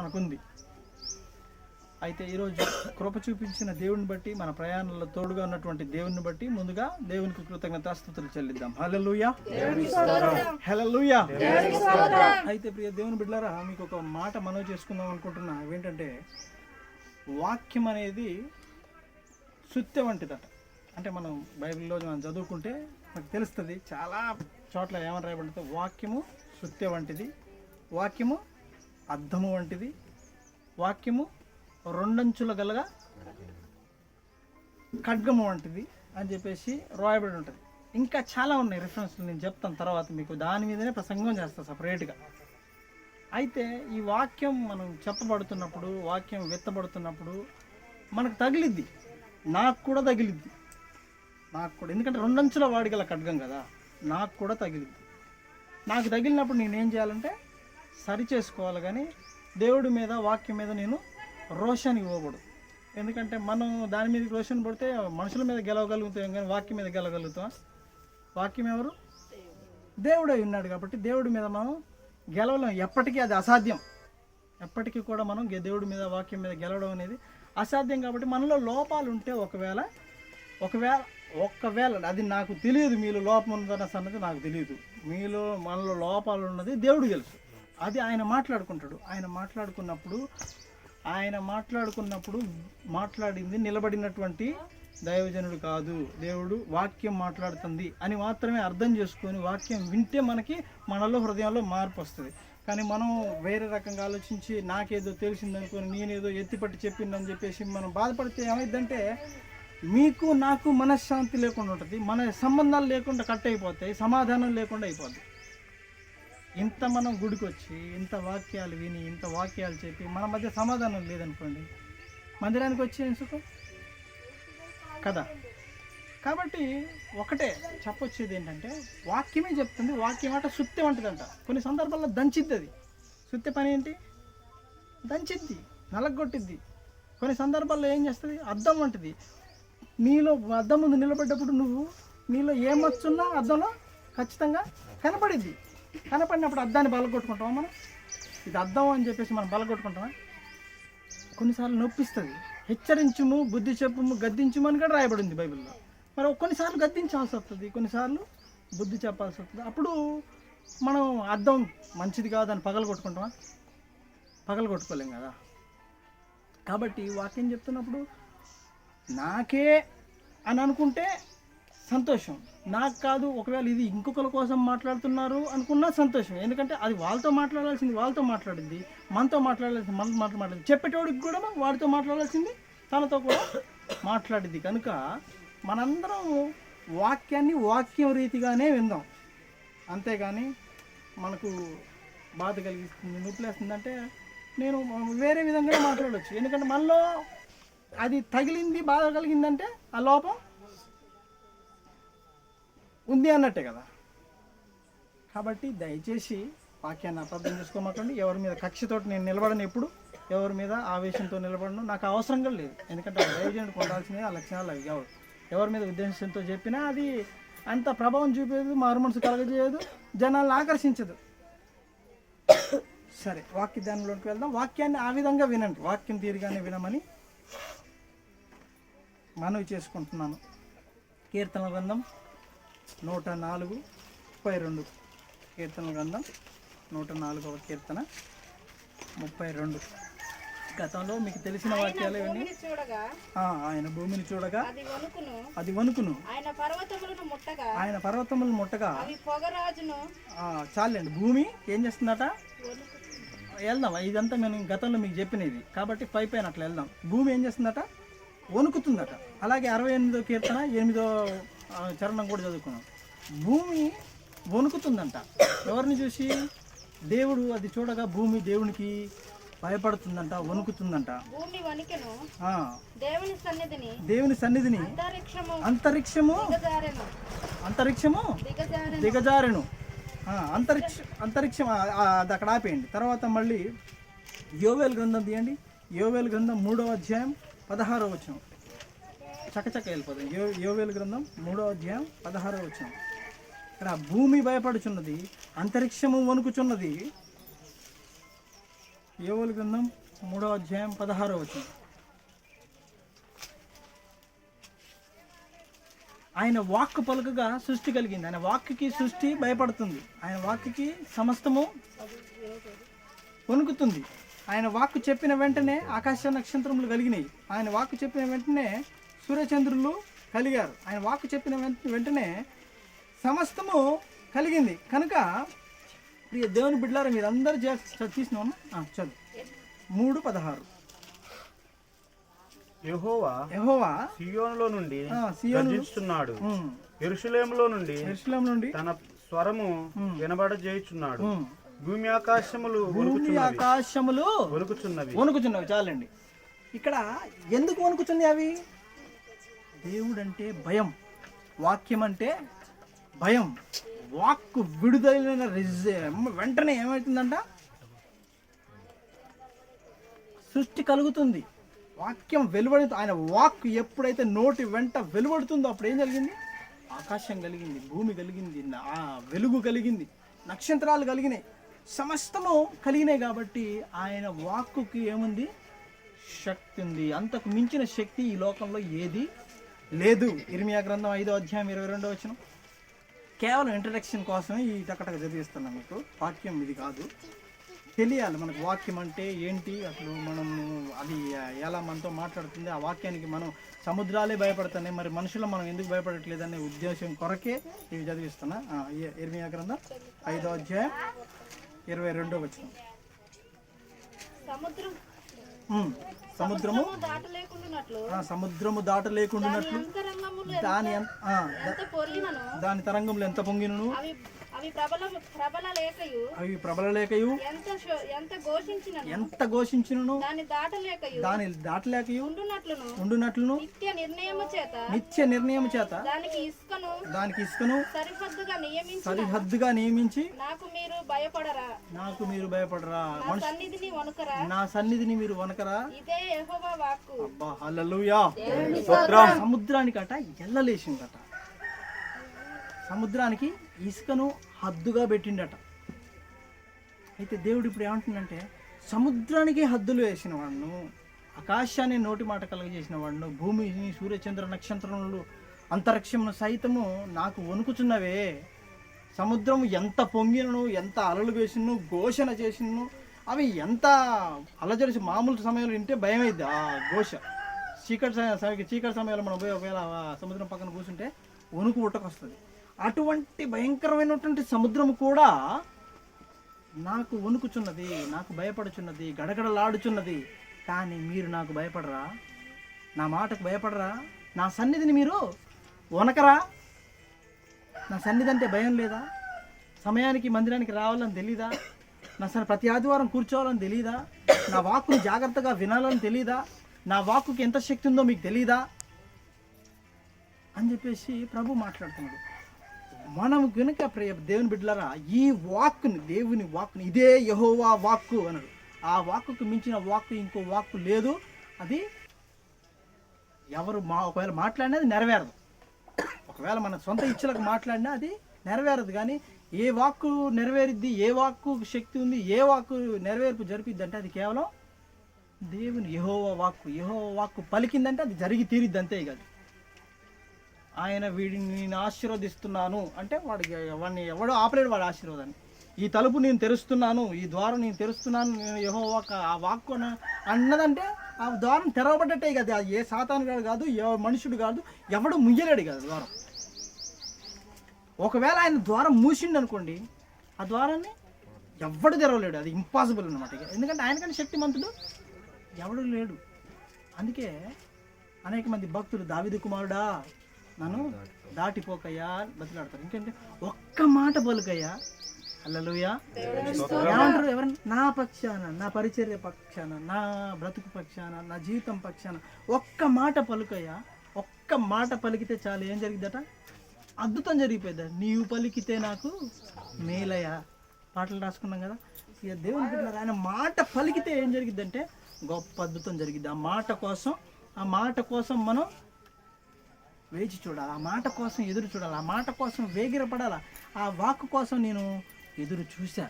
మనకుంది. అయితే ఈరోజు కృప చూపించిన దేవుని బట్టి మన ప్రయాణంలో తోడుగా ఉన్నటువంటి దేవుని బట్టి ముందుగా దేవునికి కృతజ్ఞతాస్తుతులు చెల్లిద్దాం. హల్లెలూయా హల్లెలూయా అయితే ప్రియ దేవుని బిడ్డలారా మీకు ఒక మాట మనవి చేసుకుందాం అనుకుంటున్నా. ఏంటంటే వాక్యం అనేది సుత్య వంటిదట. అంటే మనం బైబిల్లో మనం చదువుకుంటే మనకు తెలుస్తుంది చాలా చోట్ల ఏమని రాయబడితే వాక్యము సుత్య వంటిది. వాక్యము అద్దము వంటిది. వాక్యము రెండంచుల గలగా ఖడ్గము వంటిది అని చెప్పేసి రాయబడి ఉంటుంది. ఇంకా చాలా ఉన్నాయి రిఫరెన్స్లు నేను చెప్తాను తర్వాత మీకు. దాని మీదనే ప్రసంగం చేస్తాను సపరేట్గా అయితే ఈ వాక్యం మనం చెప్పబడుతున్నప్పుడు వాక్యం వెత్తబడుతున్నప్పుడు మనకు తగిలిద్ది. నాకు కూడా తగిలిద్ది. నాకు కూడా. ఎందుకంటే రెండంచుల వాడిగల ఖడ్గం కదా. నాకు కూడా తగిలిద్ది. నాకు తగిలినప్పుడు నేనేం చేయాలంటే సరి చేసుకోవాలి కానీ దేవుడి మీద వాక్యం మీద నేను రోషన్ ఇవ్వకూడదు. ఎందుకంటే మనం దాని మీద రోషన్ పడితే మనుషుల మీద గెలవగలుగుతాం కానీ వాక్యం మీద గెలవగలుగుతాం. వాక్యం ఎవరు? దేవుడై ఉన్నాడు కాబట్టి దేవుడి మీద మనం గెలవలేం. ఎప్పటికీ అది అసాధ్యం. ఎప్పటికీ కూడా మనం గె- దేవుడి మీద వాక్యం మీద గెలవడం అనేది అసాధ్యం కాబట్టి మనలో లోపాలు ఉంటే ఒకవేళ ఒకవేళ ఒక్కవేళ అది నాకు తెలియదు మీలో లోపం ఉందన్న సంగతి నాకు తెలియదు. మీలో మనలో లోపాలు ఉన్నది దేవుడు తెలుసు. అది ఆయన మాట్లాడుకుంటాడు. ఆయన మాట్లాడుకున్నప్పుడు ఆయన మాట్లాడుకున్నప్పుడు మాట్లాడింది నిలబడినటువంటి దైవజనుడు కాదు. దేవుడు వాక్యం మాట్లాడుతుంది అని మాత్రమే అర్థం చేసుకొని వాక్యం వింటే మనకి మనలో హృదయంలో మార్పు వస్తుంది. కానీ మనం వేరే రకంగా ఆలోచించి నాకేదో తెలిసిందనుకొని నేనేదో ఎత్తిపట్టి చెప్పిందని చెప్పేసి మనం బాధపడితే ఏమైందంటే మీకు నాకు మనశ్శాంతి లేకుండా ఉంటుంది మన సంబంధాలు లేకుండా కట్ అయిపోతాయి సమాధానం లేకుండా అయిపోతుంది ఇంత మనం గుడికి వచ్చి ఇంత వాక్యాలు విని ఇంత వాక్యాలు చెప్పి మన మధ్య సమాధానం లేదనుకోండి మందిరానికి వచ్చి ఏం కదా? కాబట్టి ఒకటే చెప్పొచ్చేది ఏంటంటే వాక్యమే చెప్తుంది వాక్యం అంటే సుత్తి వంటిదంట కొన్ని సందర్భాల్లో దంచిద్ది అది సుత్తి పని ఏంటి? దంచిద్ది నలగొట్టిద్ది. కొన్ని సందర్భాల్లో ఏం చేస్తుంది? అద్దం వంటిది. నీలో అద్దం ముందు నిలబడ్డప్పుడు నువ్వు నీలో ఏ మచ్చున్నా అద్దంలో ఖచ్చితంగా కనపడిద్ది. కనపడినప్పుడు అద్దాన్ని బలగొట్టుకుంటామా మనం? ఇది అద్దం అని చెప్పేసి మనం బలగొట్టుకుంటామా? కొన్నిసార్లు నొప్పిస్తుంది. హెచ్చరించుము బుద్ధి చెప్పుము గద్దించుము అని కూడా రాయబడింది బైబిల్లో. మరి కొన్నిసార్లు గద్దించాల్సి వస్తుంది కొన్నిసార్లు బుద్ధి చెప్పాల్సి వస్తుంది. అప్పుడు మనం అర్థం మంచిది కాదని పగల కొట్టుకుంటామా పగల కొట్టుకోలేం కదా. కాబట్టి వాక్యం చెప్తున్నప్పుడు నాకే అని అనుకుంటే సంతోషం. నాకు కాదు ఒకవేళ ఇది ఇంకొకరి కోసం మాట్లాడుతున్నారు అనుకున్నా సంతోషం. ఎందుకంటే అది వాళ్ళతో మాట్లాడాల్సింది వాళ్ళతో మాట్లాడింది మనతో మాట్లాడాల్సింది మనతో మాట్లాడింది. చెప్పేటోడికి కూడా వాడితో మాట్లాడాల్సింది తనతో కూడా మాట్లాడింది. కనుక మనందరం వాక్యాన్ని వాక్యం రీతిగానే విందాం. అంతేగాని మనకు బాధ కలిగిస్తుంది నొప్పిలేస్తుందంటే నేను వేరే విధంగానే మాట్లాడవచ్చు ఎందుకంటే మనలో అది తగిలింది బాధ కలిగిందంటే ఆ లోపం ఉంది అన్నట్టే కదా. కాబట్టి దయచేసి వాక్యాన్ని అర్థం చేసుకోమాకండి. ఎవరి మీద కక్షతోటి నేను నిలబడను ఎప్పుడు ఎవరి మీద ఆవేశంతో నిలబడను నాకు అవసరం కూడా లేదు. ఎందుకంటే ఆ దైవజనుడికి ఆ లక్షణాలు అవి కావు. ఎవరి మీద ఉద్దేశంతో చెప్పినా అది అంత ప్రభావం చూపేది మారు మనసు కలగజేయదు జనాలను ఆకర్షించదు. సరే వాక్య ధ్యానంలోకి వెళ్దాం. వాక్యాన్ని ఆ విధంగా వినండి. వాక్యం తీరుగానే వినమని మనవి చేసుకుంటున్నాను. కీర్తన గ్రంథం నూట నాలుగు ముప్పై రెండు కీర్తన గ్రంథం నూట నాలుగవ కీర్తన ముప్పై రెండు. గతంలో మీకు తెలిసిన వాక్యాలు ఇవన్నీ ఆ, ఆయన భూమిని చూడగా అది వణుకును. ఆయన పర్వతములను ముట్టగా ఆయన పర్వతములు ముట్టగా పొగరాజును. చాలండి. భూమి ఏం చేస్తుందట? వెళ్దాం. ఇదంతా నేను గతంలో మీకు చెప్పినది. కాబట్టి పై పైన అట్లా వెళ్దాం. భూమి ఏం చేస్తుందట? వణుకుతుందట. అలాగే అరవై ఎనిమిదో కీర్తన ఎనిమిదో చరణం కూడా చదువుకున్నాం. భూమి వణుకుతుందంట. ఎవరిని చూసి? దేవుడు అది చూడగా భూమి దేవునికి భయపడుతుందంట వణుకుతుందంట. దేవుని సన్నిధిని. అంతరిక్షము. అంతరిక్షము? దిగజారెను. అంతరిక్ష అంతరిక్షం అది అక్కడ ఆపేయండి. తర్వాత మళ్ళీ యోవేల్ గ్రంథం తీయండి. యోవేల్ గ్రంథం మూడవ అధ్యాయం పదహారో వచనం. చకచక వెళ్ళిపోతాం యో యోవేలు గ్రంథం మూడో అధ్యాయం పదహారో వచ్చిన ఇక్కడ భూమి భయపడుచున్నది అంతరిక్షము వణుకుచున్నది. యోవేలు గ్రంథం మూడో అధ్యాయం పదహారో వచ్చిన ఆయన వాక్కు పలుకగా సృష్టి కలిగింది. ఆయన వాక్కి సృష్టి భయపడుతుంది. ఆయన వాక్కి సమస్తము వణుకుతుంది. ఆయన వాక్కు చెప్పిన వెంటనే ఆకాశ నక్షత్రములు కలిగినాయి. ఆయన వాక్కు చెప్పిన వెంటనే సూర్యచంద్రులు కలిగారు. ఆయన వాక్కు చెప్పిన వెంట- వెంటనే సమస్తము కలిగింది. కనుక ప్రియ దేవుని బిడ్డలారా మీరు అందరు తీసినాము చదువు. మూడు పదహారు. యెహోవా యెహోవా సియోనులో నుండి గర్జిస్తున్నాడు. ఎరుషులేములో నుండి యెరూషలేము నుండి తన స్వరము వినబడజేయుచున్నాడు ఉమ్, భూమి ఆకాశములు భూమి ఆకాశములు వణుకుచున్నవి. వణుకుచున్నవి. చాలండి. ఇక్కడ ఎందుకు వణుకుతుంది అవి? దేవుడు అంటే భయం వాక్యం అంటే భయం. వాక్కు విడుదలైన రిజ- వెంటనే ఏమవుతుందంట సృష్టి కలుగుతుంది. వాక్యం వెలువడి ఆయన వాక్ ఎప్పుడైతే నోటి వెంట వెలువడుతుందో అప్పుడు ఏం జరిగింది? ఆకాశం కలిగింది భూమి కలిగింది ఆ వెలుగు కలిగింది నక్షత్రాలు కలిగినాయి. సమస్తము కలిగినాయి కాబట్టి ఆయన వాక్కుకి ఏముంది? శక్తి ఉంది. అంతకు మించిన శక్తి ఈ లోకంలో ఏది లేదు. ఇర్మియా గ్రంథం ఐదో అధ్యాయం ఇరవై రెండో వచ్చిన కేవలం ఇంట్రడక్షన్ కోసమే ఈ టకటక చదివిస్తున్నాను మీకు. వాక్యం ఇది కాదు. తెలియాలి మనకు వాక్యం అంటే ఏంటి? అసలు మనము అది ఎలా మనతో మాట్లాడుతుంది? ఆ వాక్యానికి మనం సముద్రాలే భయపడుతున్నాయి. మరి మనుషులు మనం ఎందుకు భయపడట్లేదు అనే ఉద్దేశం కొరకే ఇవి చదివిస్తున్నా. ఇర్మియా గ్రంథం ఐదో అధ్యాయం ఇరవై రెండో వచ్చిన సముద్రం. సముద్రము? దాటలేకుండానట్లు. సముద్రము దాట లేకుండా అంతరంగములు దాని దాని తరంగంలో ఎంత పొంగినను? అవి ప్రబల లేకయు ఎంత ఘోషించినను? దాని దాటలేకయు? ఉండునట్లును. నిత్య నిర్ణయము చేత. నిత్య నిర్ణయం చేత? దానికి ఇసుకను దానికి ఇసుకను? సరిహద్దుగా నియమించి సరిహద్దుగా నియమించి? నాకు భయపడరా? నాకు మీరు భయపడరా? నా సన్నిధిని వణుకరా? నా సన్నిధిని మీరు వనకరా ఇదే యెహోవా వాక్కు. అబ్బా హల్లెలూయా. సముద్రానికట ఎల్లలేసిందట సముద్రానికి ఇసుకను హద్దుగా పెట్టిండట. అయితే దేవుడు ఇప్పుడు ఏమంటుందంటే సముద్రానికి హద్దులు వేసిన వాడును ఆకాశాన్ని నోటి మాట కలగజేసిన వాడును భూమిని సూర్యచంద్ర నక్షత్రములు అంతరిక్షమును సైతము నాకు వణుకుచున్నవే. సముద్రం ఎంత పొంగినను ఎంత అలలు వేసిను ఘోషణ చేసిను అవి ఎంత అలజడిసి మామూలు సమయంలో వింటే భయం అయింది ఆ ఘోష. చీకటి సమ- చీకటి సమయంలో మనం పోయి ఒకవేళ సముద్రం పక్కన కూర్చుంటే వణుకు పుట్టకొస్తుంది. అటువంటి భయంకరమైనటువంటి సముద్రం కూడా నాకు వణుకుచున్నది నాకు భయపడుచున్నది గడగడలాడుచున్నది. కానీ మీరు నాకు భయపడరా? నా మాటకు భయపడరా? నా సన్నిధిని మీరు వనకరా నా సన్నిధి అంటే భయం లేదా? సమయానికి మందిరానికి రావాలని తెలీదా? నా సరే ప్రతి ఆదివారం కూర్చోవాలని తెలీదా? నా వాక్కుని జాగ్రత్తగా వినాలని తెలీదా? నా వాక్కుకి ఎంత శక్తి ఉందో మీకు తెలీదా? అని చెప్పేసి ప్రభు మాట్లాడుతున్నాడు. మనం కనుక ప్రియ దేవుని బిడ్డలారా ఈ వాక్కుని దేవుని వాక్కుని ఇదే యహోవా వాక్కు అన్నాడు. ఆ వాక్కుకు మించిన వాక్కు ఇంకో వాక్కు లేదు. అది ఎవరు మా ఒకవేళ మాట్లాడినది నెరవేరదు. ఒకవేళ మన సొంత ఇచ్చలకు మాట్లాడినా అది నెరవేరదు. కానీ ఏ వాక్కు నెరవేరిద్ది ఏ వాక్కు శక్తి ఉంది ఏ వాక్కు నెరవేర్పు జరిపిద్ది అంటే అది కేవలం దేవుని యహోవ వాక్కు. యహోవ వాక్కు పలికిందంటే అది జరిగి తీరిద్ది అంతే కాదు ఆయన వీడిని నేను ఆశీర్వదిస్తున్నాను. అంటే వాడికి వాడిని ఎవడో ఆపలేడు వాడు ఆశీర్వాదాన్ని. ఈ తలుపు నేను తెరుస్తున్నాను ఈ ద్వారం నేను తెరుస్తున్నాను నేను యహో వాక్ ఆ వాక్కు అన్నదంటే ఆ ద్వారం తెరవబడ్డట్టే కదా ఏ సాతానుగాడు కాదు ఏ మనుషుడు కాదు ఎవడు ముయ్యలేడు కదా ద్వారం. ఒకవేళ ఆయన ద్వారం మూసిండు అనుకోండి ఆ ద్వారాన్ని ఎవడు తెరవలేడు. అది ఇంపాసిబుల్ అనమాట ఎందుకంటే ఆయనకంటే శక్తిమంతుడు ఎవడు లేడు. అందుకే అనేక మంది భక్తులు దావిది కుమారుడా నన్ను దాటిపోకయ్యా బతిలాడతారు. ఇంకంటే? ఒక్క మాట పలుకయ్యా అల్లలుయా ఏమంటారు? ఎవరన్నా? నా పక్షాన నా పరిచర్య పక్షాన నా బ్రతుకు పక్షాన నా జీవితం పక్షాన ఒక్క మాట పలుకయ్యా. ఒక్క మాట పలికితే చాలు. ఏం జరిగిద్దట? అద్భుతం జరిగిపోయింది. నీవు పలికితే నాకు మేలయ్యా. పాటలు రాసుకున్నాం కదా. ఇక దేవుని బిడ్డలారా, ఆయన మాట పలికితే ఏం జరిగిద్దంటే గొప్ప అద్భుతం జరిగిద్ది. ఆ మాట కోసం ఆ మాట కోసం మనం వేచి చూడాలి. ఆ మాట కోసం ఎదురు చూడాలి. ఆ మాట కోసం వేగిరపడాలి. ఆ వాక్ కోసం నేను ఎదురు చూశా.